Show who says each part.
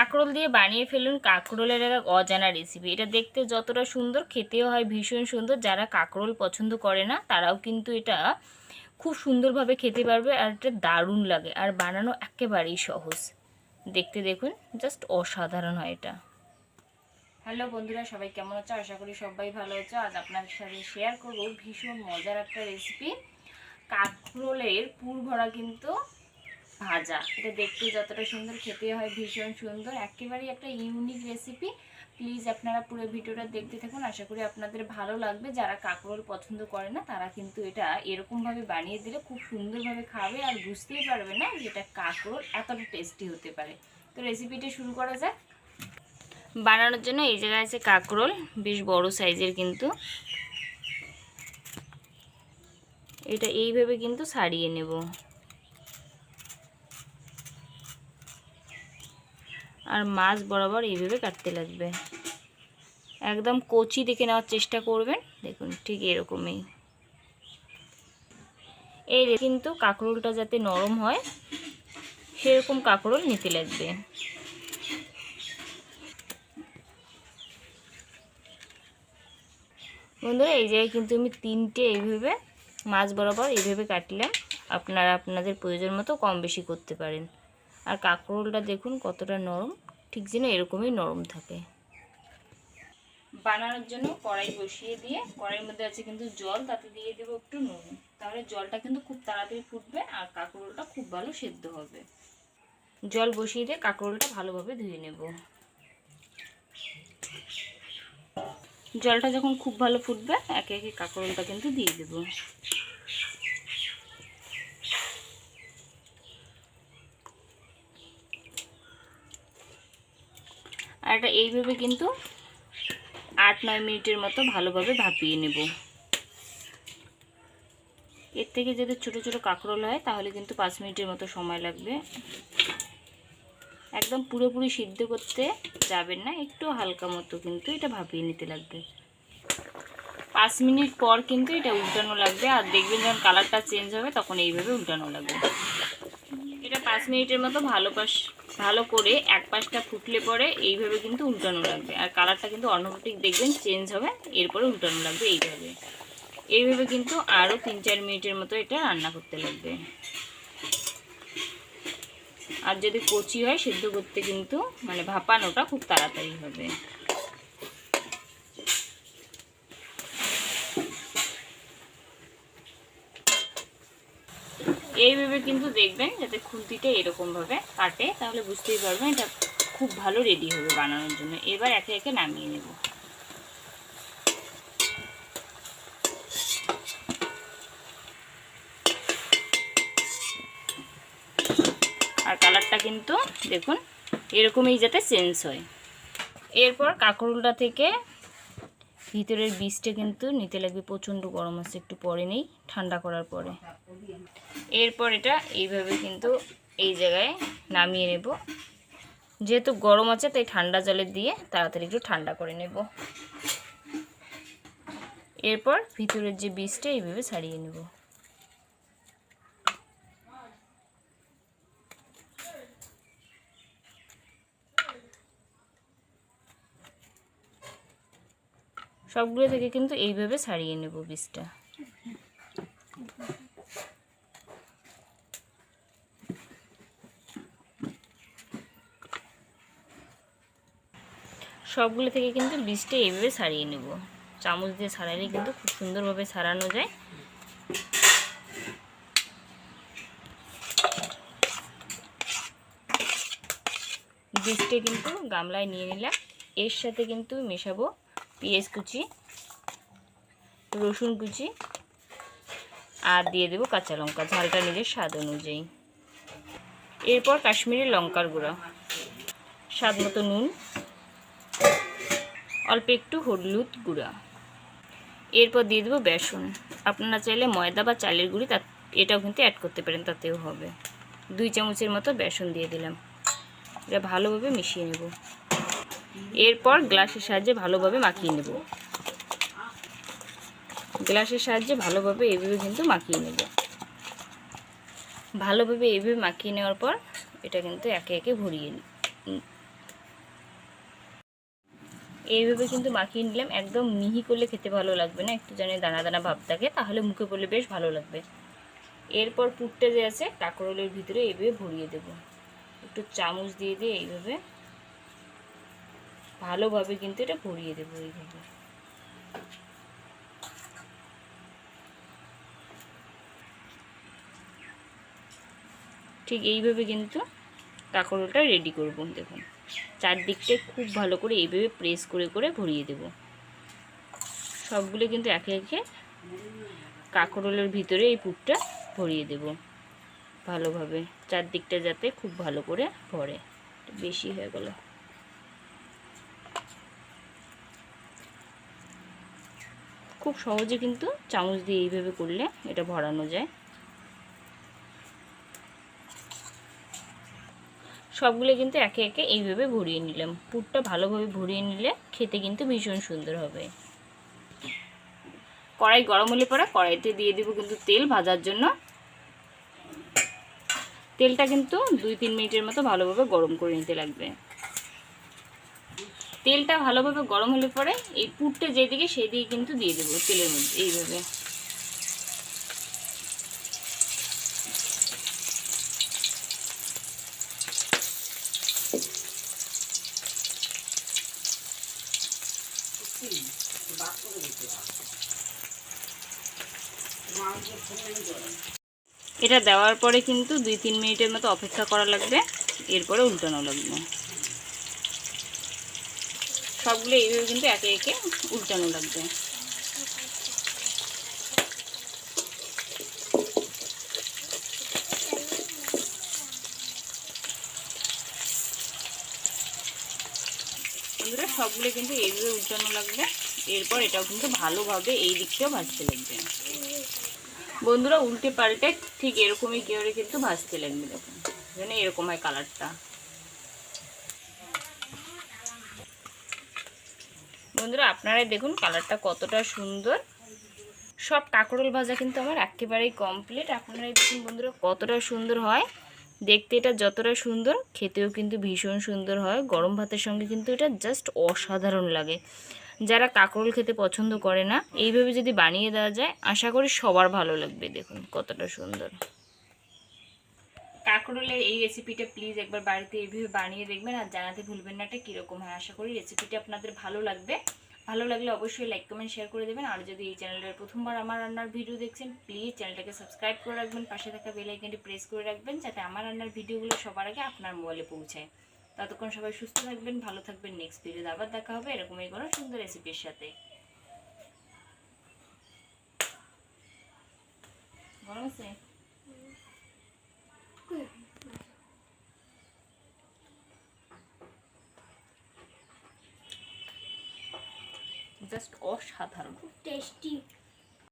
Speaker 1: কাঁকরোল দিয়ে বানিয়ে ফেলুন কাঁকরোলের এক অজানা রেসিপি এটা দেখতে যতটা সুন্দর, খেতেও হয় ভীষণ সুন্দর। যারা কাঁকরোল পছন্দ করে না, তারাও কিন্তু এটা খুব সুন্দরভাবে খেতে পারবে আর এটা দারুণ লাগে। আর বানানো একেবারেই সহজ। দেখতে দেখুন জাস্ট অসাধারণ হয় এটা। হ্যালো বন্ধুরা, সবাই কেমন আছো? আশা করি সবাই ভালো আছো। আজ আপনাদের সাথে শেয়ার করব ভীষণ মজার একটা রেসিপি কাঁকরোলের পুর ভরা কিন্তু ভাজা। এটা দেখতে যতটা সুন্দর, খেতে হয় ভীষণ সুন্দর। একেবারেই একটা ইউনিক রেসিপি প্লিজ আপনারা পুরো ভিডিওটা দেখতে থাকুন। আশা করি আপনাদের ভালো লাগবে। যারা কাঁকরোল পছন্দ করে না, তারা কিন্তু এটা এরকমভাবে বানিয়ে দিলে খুব সুন্দরভাবে খাবে আর বুঝতেই পারবে না যে এটা কাঁকরোল এতটা টেস্টি হতে পারে। তো রেসিপিটা শুরু করা যাক। বানানোর জন্য এই জায়গায় আছে কাঁকরোল, বেশ বড় সাইজের কিন্তু। এটা এইভাবে কিন্তু সারিয়ে নেব। আর মাছ বরাবর এইভাবে কাটতে লাগবে। একদম কচি দেখে নেওয়ার চেষ্টা করবেন। দেখুন, ঠিক এরকমই। এই কিন্তু কাঁকরোলটা যাতে নরম হয়, সেরকম কাঁকরোল নিতে লাগবে। বন্ধুরা, এই জায়গায় কিন্তু আমি তিনটে এইভাবে মাছ বরাবর এইভাবে কাটলাম। আপনারা আপনাদের প্রয়োজন মতো কম বেশি করতে পারেন। আর কাঁকরোলটা দেখুন কতটা নরম ঠিক যেন এরকমই নরম থাকে। বানানোর জন্য কড়াই বসিয়ে দিয়ে কড়াইয়ের মধ্যে আছে কিন্তু জল তাতে দিয়ে দেবো একটু নুন। তাহলে জলটা কিন্তু খুব তাড়াতাড়ি ফুটবে আর কাঁকরোলটা খুব ভালো সেদ্ধ হবে। জল বসিয়ে দিয়ে কাঁকরোলটা ভালোভাবে ধুয়ে নেব। জলটা যখন খুব ভালো ফুটবে একে একে কাঁকরোলটা কিন্তু দিয়ে দেবো। আর এটা এইভাবে কিন্তু আট, নয় মিনিটের মতো ভালোভাবে ভাপিয়ে নেব। এর থেকে যদি ছোট ছোট কাঁকরোল হয়, তাহলে কিন্তু পাঁচ মিনিটের মতো সময় লাগবে। একদম পুরোপুরি সিদ্ধ করতে যাবেন না, একটু হালকা মতো কিন্তু এটা ভাপিয়ে নিতে লাগবে। পাঁচ মিনিট পর কিন্তু এটা উল্টানো লাগবে, আর দেখবেন যখন কালারটা চেঞ্জ হবে, তখন এইভাবে উল্টানো লাগবে। এটা পাঁচ মিনিটের মতো ভালো পাশ ভালো করে এক পাশটা ফুটলে পরে এইভাবে কিন্তু উল্টানো লাগবে। আর কালারটা কিন্তু অটোমেটিক দেখবেন চেঞ্জ হবে, এরপরে উল্টানো লাগবে এইভাবে। এইভাবে কিন্তু আরও তিন চার মিনিটের মতো এটা রান্না করতে লাগবে। আর যদি কচি হয়, সেদ্ধ করতে কিন্তু মানে ভাপানোটা খুব তাড়াতাড়ি হবে। এইভাবে কিন্তু দেখবেন যাতে খুন্তিটা এরকমভাবে কাটে, তাহলে বুঝতেই পারবেন এটা খুব ভালো রেডি হবে বানানোর জন্য। এবার একে একে নামিয়ে নেব। আর কালারটা কিন্তু দেখুন, এরকমই যাতে চেঞ্জ হয়। এরপর কাঁকরোলটা থেকে ভিতরের বীজটা কিন্তু নিতে লাগবে, প্রচণ্ড গরম আছে, একটু পরে নেই, ঠান্ডা করার পরে। এরপর এটা এইভাবে কিন্তু এই জায়গায় নামিয়ে নেব। যেহেতু গরম আছে, তাই ঠান্ডা জলে দিয়ে তাড়াতাড়ি একটু ঠান্ডা করে নেব। এরপর ভিতরের যে বীজটা, এইভাবে ছাড়িয়ে নেব। সবগুলো থেকে কিন্তু এইভাবে ছাড়িয়ে নেব বীজটা। সবগুলো থেকে কিন্তু বীজটা এইভাবে ছাড়িয়ে নেব। চামচ দিয়ে ছাড়াইলে কিন্তু খুব সুন্দরভাবে ছাড়ানো যায়। বীজটা কিন্তু গামলায় নিয়ে নিলাম। এর সাথে কিন্তু মেশাবো। পেঁয়াজ কুচি, রসুন কুচি আর দিয়ে দেবো কাঁচা লঙ্কা। ঝালটা নিজের স্বাদ অনুযায়ী। এরপর কাশ্মীরি লঙ্কার গুঁড়া। স্বাদ মতো নুন, অল্প একটু হলুদ গুঁড়া। এরপর দিয়ে দেবো বেসন। আপনারা চাইলে ময়দা বা চালের গুঁড়ি তা এটাও কিন্তু অ্যাড করতে পারেন, তাতেও হবে। দুই চামচের মতো বেসন দিয়ে দিলাম। এটা ভালোভাবে মিশিয়ে নেব। এরপর গ্লাসের সাহায্যে ভালোভাবে মাখিয়ে নেব। গ্লাসের সাহায্যে ভালোভাবে এইভাবে কিন্তু মাখিয়ে নেব। ভালোভাবে এইভাবে মাখিয়ে নেওয়ার পর এটা কিন্তু একে একে ভরিয়ে এইভাবে কিন্তু মাখিয়ে নিলাম। একদম মিহি করলে খেতে ভালো লাগবে না, একটু জানি দানা দানা ভাব থাকে, তাহলে মুখে পড়লে বেশ ভালো লাগবে। এরপর পুরটা যে আছে, কাঁকরোলের ভিতরে এইভাবে ভরিয়ে দেব। একটু চামচ দিয়ে দিয়ে এইভাবে ভালোভাবে কিন্তু এটা ভরিয়ে দেবো এইভাবে। ঠিক এইভাবে কিন্তু কাঁকরোলটা রেডি করব, দেখুন। চারদিকটা খুব ভালো করে এইভাবে প্রেস করে করে ভরিয়ে দেব। সবগুলো কিন্তু একে একে কাঁকরোলের ভিতরে এই পুরটা ভরিয়ে দেব ভালোভাবে, চারদিকটা যাতে খুব ভালো করে ভরে। বেশি হয়ে গেল। খুব সহজে কিন্তু চামচ দিয়ে এইভাবে করলে এটা ভরানো যায়। সবগুলো কিন্তু একে একে এইভাবে ভরিয়ে নিলাম। পুরটা ভালোভাবে ভরিয়ে নিলে খেতে কিন্তু ভীষণ সুন্দর হবে। কড়াই গরম হলে পরে কড়াইতে দিয়ে দিব কিন্তু তেল ভাজার জন্য। তেলটা কিন্তু দুই তিন মিনিটের মতো ভালোভাবে গরম করে নিতে লাগবে। তেলটা ভালোভাবে গরম হলে পরে এই পুরটা যেদিকে সেই দিকে কিন্তু দিয়ে দেবো তেলের মধ্যে, এইভাবে। এটা দেওয়ার পরে কিন্তু দুই তিন মিনিটের মতো অপেক্ষা করা লাগবে, এরপরে উল্টানো লাগবে। সবগুলো এইভাবে কিন্তু একে একে উল্টানো লাগবে। বন্ধুরা, সবগুলো কিন্তু এইভাবে উল্টানো লাগবে। এরপর এটাও কিন্তু ভালোভাবে এই দিকটাও ভাজতে লাগবে। বন্ধুরা, উল্টে পাল্টে ঠিক এরকমই করে কিন্তু ভাজতে লাগবে দেখুন। এরকম হয় কালারটা বন্ধুরা, আপনারাই দেখুন কালারটা কতটা সুন্দর। সব কাঁকরোল ভাজা কিন্তু আমার একেবারেই কমপ্লিট আপনারাই দেখুন বন্ধুরা, কতটা সুন্দর হয়। দেখতে এটা যতটা সুন্দর, খেতেও কিন্তু ভীষণ সুন্দর হয়। গরম ভাতের সঙ্গে কিন্তু এটা জাস্ট অসাধারণ লাগে। যারা কাঁকরোল খেতে পছন্দ করে না, এইভাবে যদি বানিয়ে দেওয়া যায়, আশা করি সবার ভালো লাগবে। দেখুন কতটা সুন্দর। কাঁকরোলের এই রেসিপিটা প্লিজ একবার বাড়িতে এইভাবে বানিয়ে দেখবেন আর জানাতে ভুলবেন না এটা কীরকম হয়, আশা করি রেসিপিটা আপনাদের ভালো লাগবে। ভালো লাগলে অবশ্যই লাইক কমেন্ট শেয়ার করে দেবেন। আর যদি এই চ্যানেলের প্রথমবার আমার রান্নার ভিডিও দেখছেন প্লিজ চ্যানেলটাকে সাবস্ক্রাইব করে রাখবেন। পাশে থাকা বেল প্রেস করে রাখবেন যাতে আমার রান্নার ভিডিওগুলো সবার আগে আপনার মোবাইলে পৌঁছায়। ততক্ষণ সবাই সুস্থ থাকবেন, ভালো থাকবেন। নেক্সট ভিডিওতে আবার দেখা হবে এরকমই কোনো সুন্দর রেসিপির সাথে। গরম জাস্ট অসাধারণ।
Speaker 2: টেস্টি